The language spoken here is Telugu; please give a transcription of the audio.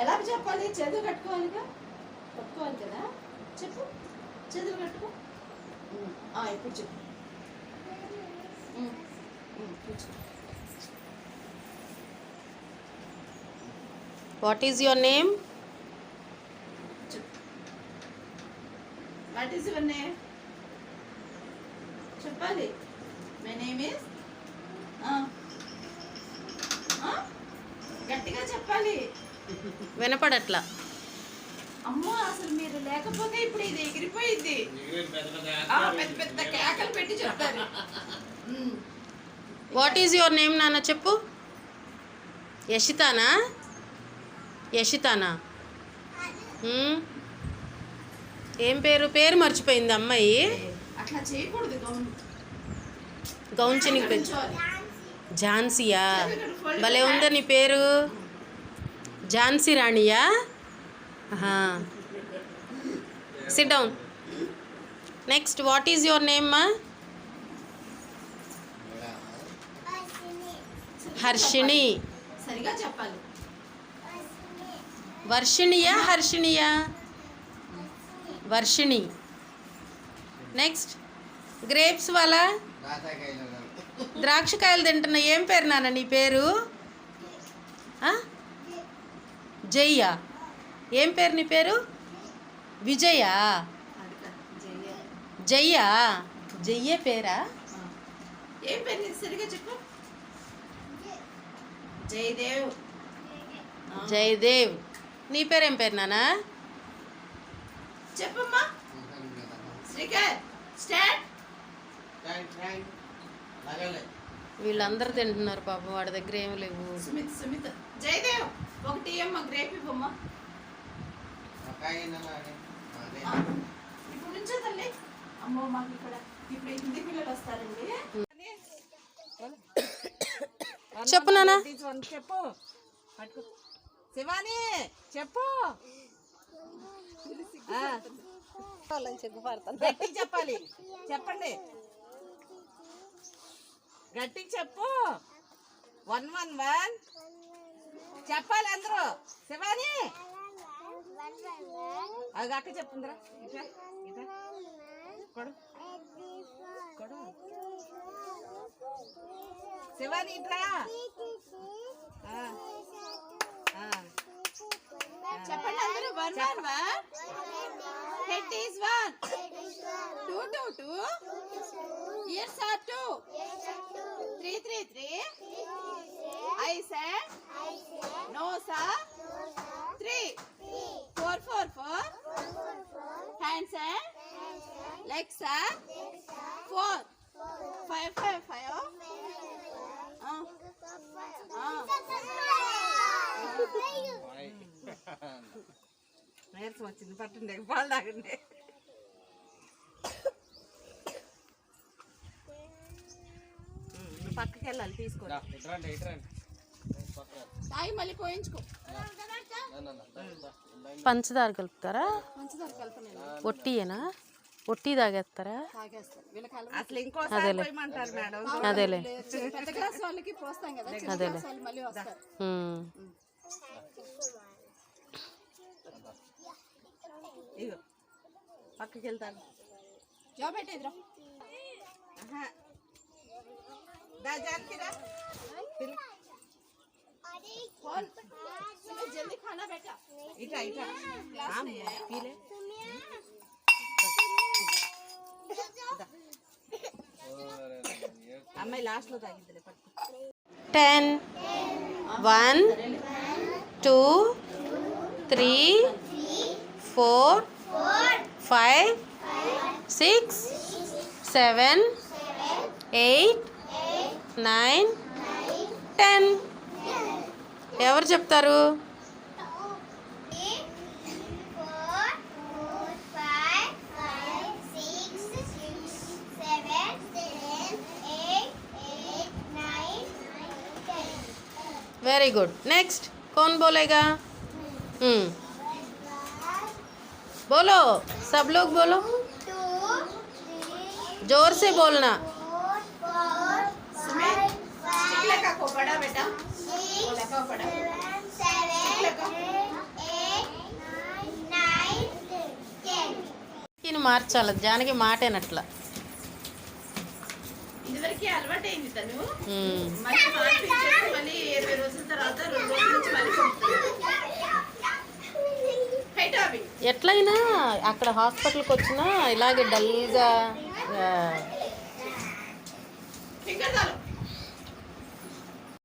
ఎలా చెప్పాలి? చేతులు కట్టుకోవాలిగా? కట్టుకోవాలి కదా? చెప్పు. చేతులు కట్టుకో. ఇప్పుడు చెప్పు. What is your name what is your name చెప్పాలి. మై నేమ్ ఇస్ గట్టిగా చెప్పాలి. వినపడట్లా. అమ్మో అసలు మీరు లేకపోతే ఇప్పుడు ఇది ఎగిరిపోయింది. ఆ, పెద్ద పెద్ద కేకలు పెట్టి చెప్తారు. Um. What is your name నాన్న చెప్పు. యషితానా? యషితానా? హ్మ్? ఏం పేరు? పేరు మర్చిపోయింది అమ్మాయి. అట్లా చేయకూడదు గౌన్. గౌన్ కూర్చోవాలి. ఝాన్సీయా? భలే ఉందా నీ పేరు? Jhansi రాణియా? Sit down next what is your name మా హర్షిణి సరిగా చెప్పాలి. వర్షిణియా హర్షిణియా? వర్షిణి. నెక్స్ట్ గ్రేప్స్ వాళ్ళ ద్రాక్షకాయలు తింటున్నా ఏం పేరు నాన్న నీ పేరు? ఆ? జయ్యా. ఏం పేరు నీ పేరు? విజయా. జయ. జయ్యా. జయ్యే పేరా. ఏం పేరు సరిగా చెప్పు. జయదేవ్. జయదేవ్. నీ పేరు ఏం పేరు నాన్న చెప్పమ్మా. శ్రీకర్ స్టార్ట్. వీళ్ళందరూ తింటున్నారు పాపం వాడి దగ్గర ఏమి లేవు. సుమిత్ సుమిత్. జయదేవ్. ఒకటి అమ్మ గ్రేప్ ఇవ్వమ్మా. ఇప్పుడు నుంచో తల్లి. అమ్మో మాకు ఇక్కడ ఇప్పుడు హిందీ పిల్లలు వస్తారండి. చెప్పు నాన్న. చెప్పు. శివాని చెప్పు. ఆ. గట్టిగా చెప్పాలి. చెప్పండి. గట్టిగా చెప్పు. One one one. చెప్పాలి అందరూ. శివాని? అది అక్క చెప్పుందిరా ఇట్లా ఇట్లా. కొడు. కొడు. శివాని ఇట్లా. చెప్పండి అందరూ one one one head is one two two two ears are two three three three eyes and nose? Three. Four four four. Hands and legs four. Five five five. నీరసం వచ్చింది పట్టండి పాలు తాగండి పక్కకి వెళ్ళాలి తీసుకో తాగి మళ్ళీ పోయించుకో పంచదార కలుపుతారా మంచిదారు కలుపునే ఒట్టియేనా ఒట్టి తాగేస్తారా తాగేస్తారు వీళ్ళకి అసలు ఇంకోసారి అదేలే. పోయమంటారు మేడం అదేలే పెద్ద క్లాస్ వాళ్ళకి పోస్తాం కదా చిన్న అదేలే. ఉమ్. ఇగో పక్కకి వెళ్తాను జాబ్ పెట్టేదిరా ఇట్లా ఇట్లా. తాగిద్దిలే ten one two three four five six seven eight nine ten. ఎవరు చెప్తారు? वेरी गुड नेक्स्ट कौन बोलेगा बोलो सब लोग बोलो जोर से बोलना మార్చాలి జానకి మాటేనట్లా ఇదివరకే అలవాటైంది తను. ఉమ్. మళ్ళీ మార్పించేసి మళ్ళీ ఇరవై రోజుల తర్వాత రెండు రోజుల నుంచి మళ్ళీ కొడుతుంది. హైట్ అవి ఎట్లయినా అక్కడ హాస్పిటల్కి వచ్చినా ఇలాగే డల్గా